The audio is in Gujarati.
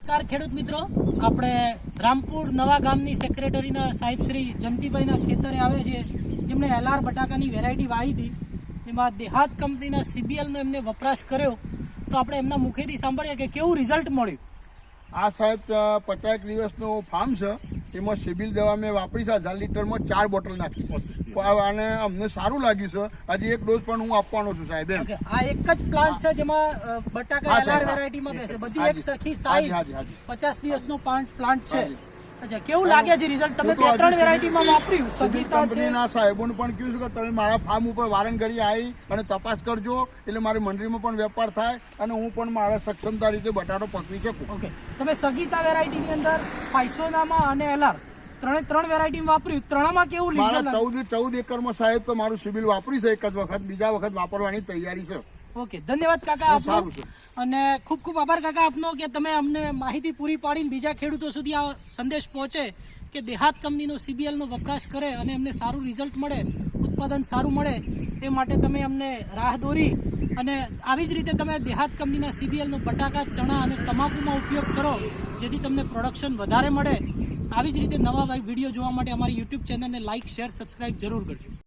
નમસ્કાર ખેડૂત મિત્રો. આપણે રામપુર નવા ગામની સેક્રેટરીના સાહેબ શ્રી જંતીભાઈના ખેતરે આવે છે જેમણે એલઆર બટાકાની વેરાયટી વાવી હતી. એમાં દેહાત કંપનીના સીબીએલનો એમને વપરાશ કર્યો. તો આપણે એમના મુખેથી સાંભળીએ કે કેવું રિઝલ્ટ મળ્યું? આ સાહેબ પચાસ દિવસનું ફાર્મ છે. એમાં સિબિલ દવા મેં વાપરી છે હજાર લીટરમાં ચાર બોટલ નાખી પણ અને અમને સારું લાગ્યું છે. હજી એક ડોઝ પણ હું આપવાનો છું સાહેબ એમ. આ એક જ પ્લાન્ટ છે જેમાં બટાકા એલઆર વેરાયટીમાં બેસે. બધી એક સરખી સાઈઝ હાજી, હાજી. પચાસ દિવસનો પ્લાન્ટ છે. અચ્છા કેવું લાગે છે રિઝલ્ટ તમે બે ત્રણ વેરાયટીમાં વાપર્યું? સગીતા છે? કંપનીના સાહેબોને પણ કહ્યું છે કે તમે મારા ફાર્મ ઉપર વારંગડી આવી અને તપાસ કરજો એટલે મારી મંડળીમાં પણ વેપાર થાય અને હું પણ મારા સક્ષમતા રીતે બટાટો પકવી શકું. ઓકે તમે સગીતા વેરાયટીની અંદર ફાઇસોનામાં અને એલઆર ત્રણે ત્રણ વેરાયટી વાપર્યું. ત્રણમાં કેવું મારા ચૌદ ચૌદ એકરમાં સાહેબ તો મારું સિબિલ વાપરી છે એક જ વખત બીજા વખત વાપરવાની તૈયારી છે. ઓકે ધન્યવાદ કાકા આપનો. અને ખૂબ ખૂબ આભાર કાકા આપનો કે તમે અમને માહિતી પૂરી પાડીને બીજા ખેડૂતો સુધી આ સંદેશ પહોંચે કે દેહાત કંપનીનો સીબીએલનો વપરાશ કરે અને અમને સારું રિઝલ્ટ મળે ઉત્પાદન સારું મળે એ માટે તમે અમને રાહ દોરી. અને આવી જ રીતે તમે દેહાત કંપનીના સીબીએલનો બટાકા ચણા અને તમાકુમાં ઉપયોગ કરો જેથી તમને પ્રોડક્શન વધારે મળે. આવી જ રીતે નવા વીડિયો જોવા માટે અમારી યુટ્યુબ ચેનલને લાઇક શેર સબસ્ક્રાઇબ જરૂર કરજો.